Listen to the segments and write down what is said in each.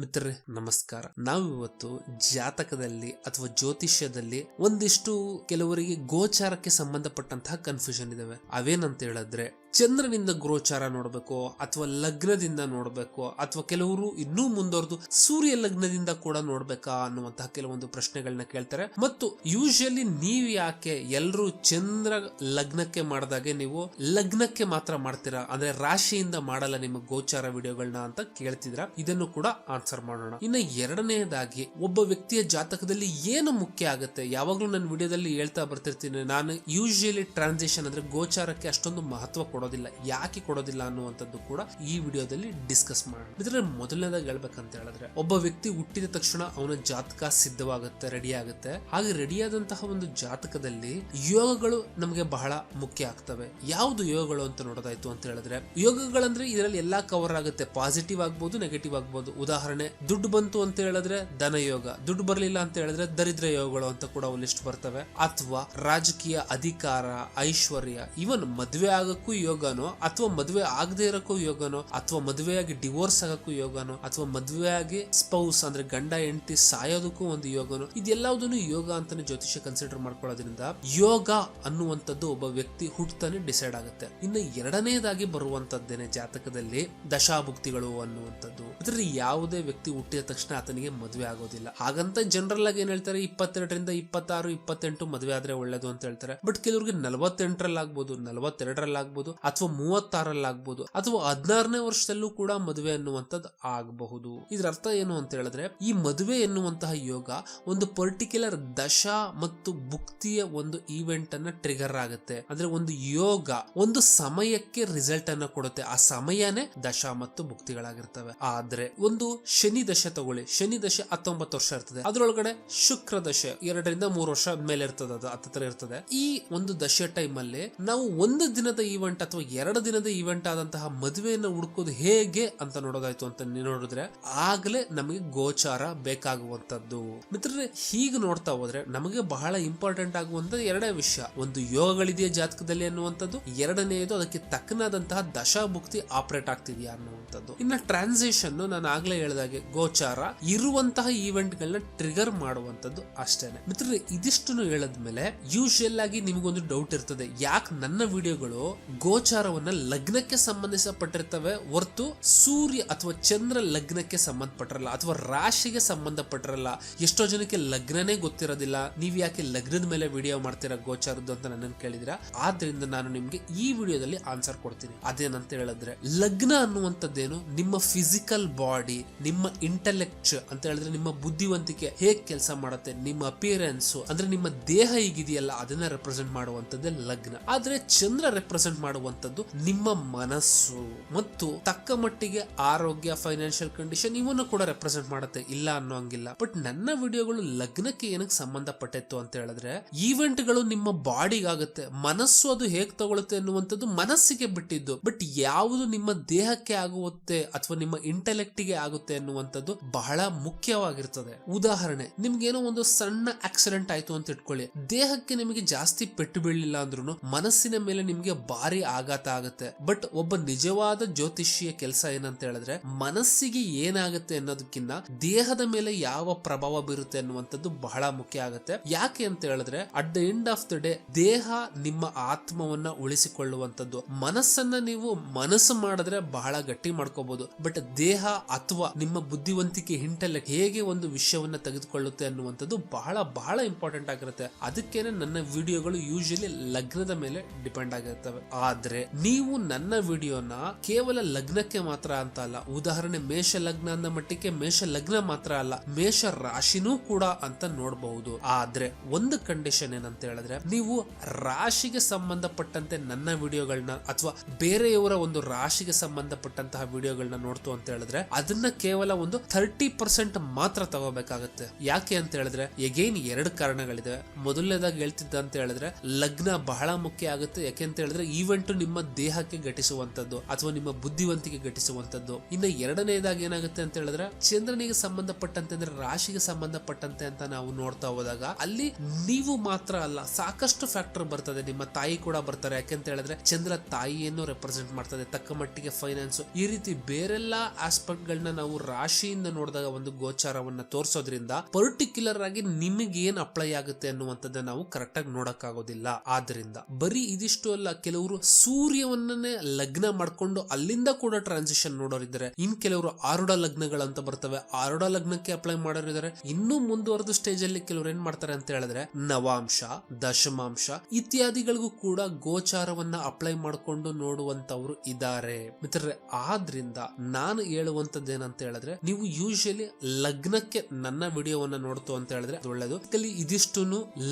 ಮಿತ್ರರೇ ನಮಸ್ಕಾರ. ನಾವಿವತ್ತು ಜಾತಕದಲ್ಲಿ ಅಥವಾ ಜ್ಯೋತಿಷ್ಯದಲ್ಲಿ ಒಂದಿಷ್ಟು ಕೆಲವರಿಗೆ ಗೋಚಾರಕ್ಕೆ ಸಂಬಂಧಪಟ್ಟಂತಹ ಕನ್ಫ್ಯೂಷನ್ ಇದಾವೆ. ಅವೇನಂತ ಹೇಳಿದ್ರೆ ಚಂದ್ರನಿಂದ ಗೋಚಾರ ನೋಡಬೇಕು, ಅಥವಾ ಲಗ್ನದಿಂದ ನೋಡಬೇಕು, ಅಥವಾ ಕೆಲವರು ಇನ್ನೂ ಮುಂದುವರೆದು ಸೂರ್ಯ ಲಗ್ನದಿಂದ ಕೂಡ ನೋಡ್ಬೇಕಾ ಅನ್ನುವಂತಹ ಕೆಲವೊಂದು ಪ್ರಶ್ನೆಗಳನ್ನ ಕೇಳ್ತಾರೆ. ಮತ್ತು ಯೂಶಲಿ ನೀವು ಯಾಕೆ ಎಲ್ಲರೂ ಚಂದ್ರ ಲಗ್ನಕ್ಕೆ ಮಾಡಿದಾಗೆ ನೀವು ಲಗ್ನಕ್ಕೆ ಮಾತ್ರ ಮಾಡ್ತೀರಾ? ಅಂದ್ರೆ ರಾಶಿಯಿಂದ ಮಾಡಲ್ಲ ನಿಮ್ಮ ಗೋಚಾರ ವಿಡಿಯೋಗಳನ್ನ ಅಂತ ಕೇಳ್ತಿದ್ರ ಇದನ್ನು ಕೂಡ ಆನ್ಸರ್ ಮಾಡೋಣ. ಇನ್ನು ಎರಡನೇದಾಗಿ, ಒಬ್ಬ ವ್ಯಕ್ತಿಯ ಜಾತಕದಲ್ಲಿ ಏನು ಮುಖ್ಯ ಆಗುತ್ತೆ? ಯಾವಾಗ್ಲೂ ನನ್ನ ವಿಡಿಯೋದಲ್ಲಿ ಹೇಳ್ತಾ ಬರ್ತಿರ್ತೀನಿ, ನಾನು ಯೂಶಲಿ ಟ್ರಾನ್ಸಿಷನ್ ಅಂದ್ರೆ ಗೋಚಾರಕ್ಕೆ ಅಷ್ಟೊಂದು ಮಹತ್ವ ಕೊಡೋದಿಲ್ಲ, ಯಾಕೆ ಕೊಡೋದಿಲ್ಲ ಅನ್ನುವಂಥದ್ದು ಕೂಡ ಈ ವಿಡಿಯೋದಲ್ಲಿ ಡಿಸ್ಕಸ್ ಮಾಡೋಣ. ಇದ್ರೆ ಮೊದಲನೇದಾಗಿ ಹೇಳ್ಬೇಕಂತ ಹೇಳಿದ್ರೆ, ಒಬ್ಬ ವ್ಯಕ್ತಿ ಹುಟ್ಟಿದ ತಕ್ಷಣ ಅವನ ಜಾತಕ ಸಿದ್ಧವಾಗುತ್ತೆ ರೆಡಿ ಆಗುತ್ತೆ. ಹಾಗೆ ರೆಡಿಯಾದಂತಹ ಒಂದು ಜಾತಕದಲ್ಲಿ ಯೋಗಗಳು ನಮಗೆ ಬಹಳ ಮುಖ್ಯ ಆಗ್ತವೆ. ಯಾವುದು ಯೋಗಗಳು ಅಂತ ನೋಡೋದಾಯ್ತು ಅಂತ ಹೇಳಿದ್ರೆ, ಯೋಗಗಳಂದ್ರೆ ಇದರಲ್ಲಿ ಎಲ್ಲಾ ಕವರ್ ಆಗುತ್ತೆ. ಪಾಸಿಟಿವ್ ಆಗ್ಬೋದು ನೆಗೆಟಿವ್ ಆಗ್ಬೋದು. ಉದಾಹರಣೆ, ದುಡ್ಡು ಬಂತು ಅಂತ ಹೇಳಿದ್ರೆ ಧನ ಯೋಗ ದುಡ್ಡು ಬರಲಿಲ್ಲ ಅಂತ ಹೇಳಿದ್ರೆ ದರಿದ್ರ ಯೋಗಗಳು ಅಂತ ಕೂಡ ಲಿಸ್ಟ್ ಬರ್ತವೆ. ಅಥವಾ ರಾಜಕೀಯ ಅಧಿಕಾರ, ಐಶ್ವರ್ಯ ಇವನ್ ಮದುವೆ ಆಗಕ್ಕೂ ಯೋಗನೋ, ಅಥವಾ ಮದುವೆ ಆಗದೆ ಇರೋಕ್ಕೂ ಯೋಗನೋ, ಅಥವಾ ಮದುವೆಯಾಗಿ ಡಿವೋರ್ಸ್ ಆಗಕ್ಕೂ ಯೋಗನೋ, ಅಥವಾ ಮದುವೆಯಾಗಿ ಸ್ಪೌಸ್ ಅಂದ್ರೆ ಗಂಡ, ಹೆಂಡತಿ ಸಾಯೋದಕ್ಕೂ ಒಂದು ಯೋಗನೋ ಇದೆಲ್ಲದನ್ನು ಯೋಗ ಅಂತಾನೆ ಜ್ಯೋತಿಷ್ಯ ಕನ್ಸಿಡರ್ ಮಾಡ್ಕೊಳ್ಳೋದ್ರಿಂದ ಯೋಗ ಅನ್ನುವಂಥದ್ದು ಒಬ್ಬ ವ್ಯಕ್ತಿ ಹುಟ್ಟತಾನೆ ಡಿಸೈಡ್ ಆಗುತ್ತೆ. ಇನ್ನು ಎರಡನೇದಾಗಿ ಬರುವಂತದ್ದೇನೆ ಜಾತಕದಲ್ಲಿ ದಶಾಭುಕ್ತಿಗಳು ಅನ್ನುವಂಥದ್ದು. ಇದರಲ್ಲಿ ಯಾವುದೇ ವ್ಯಕ್ತಿ ಹುಟ್ಟಿದ ತಕ್ಷಣ ಆತನಿಗೆ ಮದುವೆ ಆಗೋದಿಲ್ಲ. ಹಾಗಂತ ಜನರಲ್ ಆಗಿ ಏನ್ ಹೇಳ್ತಾರೆ? ಇಪ್ಪತ್ತೆರಡರಿಂದ ಇಪ್ಪತ್ತಾರು, ಇಪ್ಪತ್ತೆಂಟು ಮದುವೆ ಆದ್ರೆ ಒಳ್ಳೇದು ಅಂತ ಹೇಳ್ತಾರೆ. ಬಟ್ ಕೆಲವ್ರಿಗೆ ನಲವತ್ತೆಂಟರಲ್ಲಿ ಆಗ್ಬೋದು ನಲವತ್ತೆರಡರಲ್ಲಿ ಆಗ್ಬೋದು ಅಥವಾ ಮೂವತ್ತಾರಲ್ಲಿ ಆಗ್ಬೋದು ಅಥವಾ ಹದಿನಾರನೇ ವರ್ಷದಲ್ಲೂ ಕೂಡ ಮದುವೆ ಅನ್ನುವಂಥದ್ದು ಆಗಬಹುದು. ಇದರ ಅರ್ಥ ಏನು ಅಂತ ಹೇಳಿದ್ರೆ, ಈ ಮದುವೆ ಎನ್ನುವಂತಹ ಯೋಗ ಒಂದು ಪರ್ಟಿಕ್ಯುಲರ್ ದಶಾ ಮತ್ತು ಭುಕ್ತಿಯ ಒಂದು ಈವೆಂಟ್ ಅನ್ನ ಟ್ರಿಗರ್ ಆಗುತ್ತೆ. ಅಂದ್ರೆ ಒಂದು ಯೋಗ ಒಂದು ಸಮಯಕ್ಕೆ ರಿಸಲ್ಟ್ ಅನ್ನ ಕೊಡುತ್ತೆ. ಆ ಸಮಯನೇ ದಶಾ ಮತ್ತು ಭುಕ್ತಿಗಳಾಗಿರ್ತವೆ. ಆದ್ರೆ ಒಂದು ಶನಿ ದಶೆ ತಗೊಳ್ಳಿ. ಶನಿ ದಶೆ ಹತ್ತೊಂಬತ್ತು ವರ್ಷ ಇರ್ತದೆ. ಅದರೊಳಗಡೆ ಶುಕ್ರ ದಶೆ ಎರಡರಿಂದ ಮೂರು ವರ್ಷ ಮೇಲೆ ಇರ್ತದೆ ಅದು ಹತ್ತಿರ ಇರ್ತದೆ. ಈ ಒಂದು ದಶೆ ಟೈಮ್ ಅಲ್ಲಿ ನಾವು ಒಂದು ದಿನದ ಈವೆಂಟ್ ಅಥವಾ ಎರಡು ದಿನದ ಈವೆಂಟ್ ಆದಂತಹ ಮದುವೆಯನ್ನು ಹುಡುಕೋದು ಹೇಗೆ ಅಂತ ನೋಡೋದಾಯ್ತು ಅಂತ ನೋಡಿದ್ರೆ ಆಗ್ಲೇ ನಮಗೆ ಗೋಚಾರ ಬೇಕಾಗುವಂತದ್ದು ಮಿತ್ರರೇ, ಹೀಗೆ ನೋಡ್ತಾ ಹೋದ್ರೆ ನಮಗೆ ಬಹಳ ಇಂಪಾರ್ಟೆಂಟ್ ಆಗುವಂತ ಎರಡೇ ವಿಷಯ. ಒಂದು ಯೋಗಗಳಿದೆಯಾ ಜಾತಕದಲ್ಲಿ ಅನ್ನುವಂಥದ್ದು, ಎರಡನೆಯದು ಅದಕ್ಕೆ ತಕ್ಕನಾದಂತಹ ದಶಾಭುಕ್ತಿ ಆಪರೇಟ್ ಆಗ್ತಿದೆಯಾ ಅನ್ನುವಂಥದ್ದು. ಇನ್ನ ಟ್ರಾನ್ಸಿಷನ್ ನಾನು ಆಗ್ಲೇ ಹೇಳಿದಾಗೆ ಗೋಚಾರ ಇರುವಂತಹ ಈವೆಂಟ್ ಗಳನ್ನ ಟ್ರಿಗರ್ ಮಾಡುವಂತದ್ದು ಅಷ್ಟೇನೆ. ಮಿತ್ರರೇ ಇದಿಷ್ಟು ಹೇಳದ್ಮೇಲೆ ಯೂಶುವಲ್ ಆಗಿ ನಿಮಗೊಂದು ಡೌಟ್ ಇರ್ತದೆ. ಯಾಕೆ ನನ್ನ ವಿಡಿಯೋಗಳು ಗೋಚಾರವನ್ನ ಲಗ್ನಕ್ಕೆ ಸಂಬಂಧಿಸಪಟ್ಟಿರ್ತವೆ ಹೊರತು ಸೂರ್ಯ ಅಥವಾ ಚಂದ್ರ ಲಗ್ನಕ್ಕೆ ಸಂಬಂಧಪಟ್ಟಿರಲ್ಲ ಅಥವಾ ರಾಶಿಗೆ ಸಂಬಂಧಪಟ್ಟಿರಲ್ಲ. ಎಷ್ಟೋ ಜನಕ್ಕೆ ಲಗ್ನನೇ ಗೊತ್ತಿರೋದಿಲ್ಲ. ನೀವ್ ಯಾಕೆ ಲಗ್ನದ ಮೇಲೆ ವಿಡಿಯೋ ಮಾಡ್ತೀರಾ ಗೋಚಾರದ್ದು ಅಂತ ನನ್ನನ್ನು ಕೇಳಿದ್ರ ಆದ್ರಿಂದ ನಾನು ನಿಮ್ಗೆ ಈ ವಿಡಿಯೋದಲ್ಲಿ ಆನ್ಸರ್ ಕೊಡ್ತೀನಿ. ಅದೇನಂತ ಹೇಳಿದ್ರೆ, ಲಗ್ನ ಅನ್ನುವಂಥದ್ದೇನು? ನಿಮ್ಮ ಫಿಸಿಕಲ್ ಬಾಡಿ ನಿಮ್ಮ ಇಂಟೆಲೆಕ್ಟ್ ಅಂತ ಹೇಳಿದ್ರೆ ನಿಮ್ಮ ಬುದ್ಧಿವಂತಿಕೆ ಹೇಗ್ ಕೆಲಸ ಮಾಡುತ್ತೆ? ನಿಮ್ಮ ಅಪಿಯರೆನ್ಸ್ ಅಂದ್ರೆ ನಿಮ್ಮ ದೇಹ ಹೀಗಿದೆಯಲ್ಲ, ಅದನ್ನ ರೆಪ್ರೆಸೆಂಟ್ ಮಾಡುವಂತದ್ದೇ ಲಗ್ನ. ಆದ್ರೆ ಚಂದ್ರ ರೆಪ್ರೆಸೆಂಟ್ ಮಾಡುವಂತದ್ದು ನಿಮ್ಮ ಮನಸ್ಸು ಮತ್ತು ತಕ್ಕ ಮಟ್ಟಿಗೆ ಆರೋಗ್ಯ ಫೈನಾನ್ಷಿಯಲ್ ಕಂಡೀಷನ್ ಇವನ್ನು ಕೂಡ ರೆಪ್ರೆಸೆಂಟ್ ಮಾಡುತ್ತೆ. ಇಲ್ಲ ಅನ್ನೋ ಹಂಗಿಲ್ಲ. ಬಟ್ ನನ್ನ ವಿಡಿಯೋಗಳು ಲಗ್ನಕ್ಕೆ ಏನಕ್ಕೆ ಸಂಬಂಧಪಟ್ಟಿತ್ತು ಅಂತ ಹೇಳಿದ್ರೆ ಈವೆಂಟ್ಗಳು ನಿಮ್ಮ ಬಾಡಿಗಾಗುತ್ತೆ ಮನಸ್ಸು ಅದು ಹೇಗ್ ತಗೊಳುತ್ತೆ ಅನ್ನುವಂಥದ್ದು ಮನಸ್ಸಿಗೆ ಬಿಟ್ಟಿದ್ದು. ಬಟ್ ಯಾವುದು ನಿಮ್ಮ ದೇಹಕ್ಕೆ ಆಗುತ್ತೆ ಅಥವಾ ನಿಮ್ಮ ಇಂಟೆಲೆಕ್ಟ್ಗೆ ಆಗುತ್ತೆ ಅನ್ನುವಂಥದ್ದು ಬಹಳ ಮುಖ್ಯವಾಗಿರ್ತದೆ. ಉದಾಹರಣೆ, ನಿಮ್ಗೇನೋ ಒಂದು ಸಣ್ಣ ಆಕ್ಸಿಡೆಂಟ್ ಆಯ್ತು ಅಂತ ಇಟ್ಕೊಳ್ಳಿ. ದೇಹಕ್ಕೆ ನಿಮಗೆ ಜಾಸ್ತಿ ಪೆಟ್ಟು ಬೀಳಲಿಲ್ಲ ಅಂದ್ರೂ ಮನಸ್ಸಿನ ಮೇಲೆ ನಿಮ್ಗೆ ಭಾರಿ ಆಘಾತ ಆಗುತ್ತೆ. ಬಟ್ ಒಬ್ಬ ನಿಜವಾದ ಜ್ಯೋತಿಷಿಯ ಕೆಲಸ ಏನಂತ ಹೇಳಿದ್ರೆ, ಮನಸ್ಸಿಗೆ ಏನಾಗುತ್ತೆ ಅನ್ನೋದಕ್ಕಿಂತ ದೇಹದ ಮೇಲೆ ಯಾವ ಪ್ರಭಾವ ಬೀರುತ್ತೆ ಅನ್ನುವಂಥದ್ದು ಬಹಳ ಮುಖ್ಯ ಆಗುತ್ತೆ. ಯಾಕೆ ಅಂತ ಹೇಳಿದ್ರೆ at the end of the day ದೇಹ ನಿಮ್ಮ ಆತ್ಮವನ್ನ ಉಳಿಸಿಕೊಳ್ಳುವಂಥದ್ದು. ಮನಸ್ಸನ್ನ ನೀವು ಮನಸ್ಸು ಮಾಡಿದ್ರೆ ಬಹಳ ಗಟ್ಟಿ ಮಾಡ್ಕೋಬಹುದು ಬಟ್ ದೇಹ ಅಥವಾ ನಿಮ್ಮ ಬುದ್ಧಿವಂತಿಕೆ ಹಿಂಟಲ್ಲ ಹೇಗೆ ಒಂದು ವಿಷಯವನ್ನ ತೆಗೆದುಕೊಳ್ಳುತ್ತೆ ಅನ್ನುವಂಥದ್ದು ಬಹಳ ಬಹಳ ಇಂಪಾರ್ಟೆಂಟ್ ಆಗಿರುತ್ತೆ. ಅದಕ್ಕೇನೆ ನನ್ನ ವಿಡಿಯೋಗಳು ಯೂಶಲಿ ಲಗ್ನದ ಮೇಲೆ ಡಿಪೆಂಡ್ ಆಗಿರ್ತವೆ. ಆದ್ರೆ ನೀವು ನನ್ನ ವಿಡಿಯೋನ ಕೇವಲ ಲಗ್ನಕ್ಕೆ ಮಾತ್ರ ಅಂತ ಅಲ್ಲ, ಉದಾಹರಣೆ ಮೇಷ ಲಗ್ನ ಅಂದ ಮಟ್ಟಿಗೆ ಮೇಷ ಲಗ್ನ ಮಾತ್ರ ಅಲ್ಲ, ಮೇಷ ರಾಶಿನೂ ಕೂಡ ಅಂತ ನೋಡಬಹುದು. ಆದ್ರೆ ಒಂದು ಕಂಡೀಷನ್ ಏನಂತ ಹೇಳಿದ್ರೆ, ನೀವು ರಾಶಿಗೆ ಸಂಬಂಧಪಟ್ಟಂತೆ ನನ್ನ ವಿಡಿಯೋಗಳನ್ನ ಅಥವಾ ಬೇರೆಯವರ ಒಂದು ರಾಶಿಗೆ ಸಂಬಂಧಪಟ್ಟಂತಹ ವಿಡಿಯೋಗಳನ್ನ ನೋಡ್ತು ಅಂತ ಹೇಳಿದ್ರೆ, ಅದನ್ನ ಕೇವಲ ಒಂದು ಥರ್ಟಿ ಪರ್ಸೆಂಟ್ ಮಾತ್ರ ತಗೋಬೇಕಾಗುತ್ತೆ. ಯಾಕೆ ಅಂತ ಹೇಳಿದ್ರೆ, ಎಗೈನ್ ಎರಡು ಕಾರಣಗಳಿದೆ. ಮೊದಲನೇದಾಗಿ ಹೇಳ್ತಿದ್ದ ಅಂತ ಹೇಳಿದ್ರೆ, ಲಗ್ನ ಬಹಳ ಮುಖ್ಯ ಆಗುತ್ತೆ. ಯಾಕೆ ಅಂತ ಹೇಳಿದ್ರೆ ಈವೆಂಟ್ ನಿಮ್ಮ ದೇಹಕ್ಕೆ ಘಟಿಸುವಂತದ್ದು ಅಥವಾ ನಿಮ್ಮ ಬುದ್ಧಿವಂತಿಕೆ ಘಟಿಸುವಂತದ್ದು. ಇನ್ನು ಎರಡನೇದಾಗಿ ಏನಾಗುತ್ತೆ ಅಂತ ಹೇಳಿದ್ರೆ, ಚಂದ್ರನಿಗೆ ಸಂಬಂಧಪಟ್ಟಂತೆ ಅಂದ್ರೆ ರಾಶಿಗೆ ಸಂಬಂಧಪಟ್ಟಂತೆ ಅಂತ ನಾವು ನೋಡ್ತಾ ಹೋದಾಗ, ಅಲ್ಲಿ ನೀವು ಮಾತ್ರ ಅಲ್ಲ, ಸಾಕಷ್ಟು ಫ್ಯಾಕ್ಟರ್ ಬರ್ತದೆ. ನಿಮ್ಮ ತಾಯಿ ಕೂಡ ಬರ್ತಾರೆ. ಯಾಕೆಂತ ಹೇಳಿದ್ರೆ, ಚಂದ್ರ ತಾಯಿಯನ್ನು ರೆಪ್ರೆಸೆಂಟ್ ಮಾಡ್ತದೆ. ತಕ್ಕ ಮಟ್ಟಿಗೆ ಫೈನಾನ್ಸ್ ಈ ರೀತಿ ಬೇರೆಲ್ಲ ಆಸ್ಪೆಕ್ಟ್ ಗಳನ್ನ ನಾವು ರಾಶಿಯಿಂದ ನೋಡಿದಾಗ ಒಂದು ಗೋಚಾರವನ್ನ ತೋರಿಸೋದ್ರಿಂದ ಪರ್ಟಿಕ್ಯುಲರ್ ಆಗಿ ನಿಮಗೆ ಏನ್ ಅಪ್ಲೈ ಆಗುತ್ತೆ ಅನ್ನುವಂಥದ್ದನ್ನ ನಾವು ಕರೆಕ್ಟ್ ಆಗಿ ನೋಡಕ್ಕಾಗೋದಿಲ್ಲ. ಆದ್ರಿಂದ ಬರೀ ಇದಿಷ್ಟು ಅಲ್ಲ, ಕೆಲವರು ಸೂರ್ಯವನ್ನೇ ಲಗ್ನ ಮಾಡ್ಕೊಂಡು ಅಲ್ಲಿಂದ ಕೂಡ ಟ್ರಾನ್ಸಿಷನ್ ನೋಡೋರಿದ್ದಾರೆ ಇನ್ ಕೆಲವರು ಆರುಡ ಲಗ್ನಗಳಂತ ಬರ್ತವೆ. ಆರುಡ ಲಗ್ನಕ್ಕೆ ಅಪ್ಲೈ ಮಾಡೋರಿದ್ದಾರೆ ಇನ್ನೂ ಮುಂದುವರೆದ ಸ್ಟೇಜ್ ಅಲ್ಲಿ ಕೆಲವರು ಏನ್ ಮಾಡ್ತಾರೆ ಅಂತ ಹೇಳಿದ್ರೆ, ನವಾಂಶ, ದಶಮಾಂಶ ಇತ್ಯಾದಿಗಳಿಗೂ ಕೂಡ ಗೋಚಾರವನ್ನ ಅಪ್ಲೈ ಮಾಡ್ಕೊಂಡು ನೋಡುವಂತವ್ರು ಇದ್ದಾರೆ ಮಿತ್ರರೆ, ಆದ್ರಿಂದ ನಾನು ಹೇಳುವಂತದ್ದು ಏನಂತ ಹೇಳಿದ್ರೆ, ನೀವು ಯೂಶಲಿ ಲಗ್ನಕ್ಕೆ ನನ್ನ ವಿಡಿಯೋವನ್ನ ನೋಡ್ತು ಅಂತ ಹೇಳಿದ್ರೆ ಒಳ್ಳೇದು. ಇದಿಷ್ಟು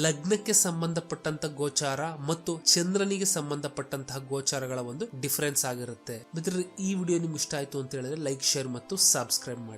ಲಗ್ನಕ್ಕೆ ಸಂಬಂಧಪಟ್ಟಂತ ಗೋಚಾರ ಮತ್ತು ಚಂದ್ರನಿಗೆ ಸಂಬಂಧಪಟ್ಟಂತಹ ಗೋಚಾರಗಳ ಒಂದು ಡಿಫರೆನ್ಸ್ ಆಗಿರುತ್ತೆ. ಮಿತ್ರರು, ಈ ವಿಡಿಯೋ ನಿಮ್ಗೆ ಇಷ್ಟ ಆಯ್ತು ಅಂತ ಹೇಳಿದ್ರೆ ಲೈಕ್ ಶೇರ್ ಮತ್ತು ಸಬ್ಸ್ಕ್ರೈಬ್ ಮಾಡಿ.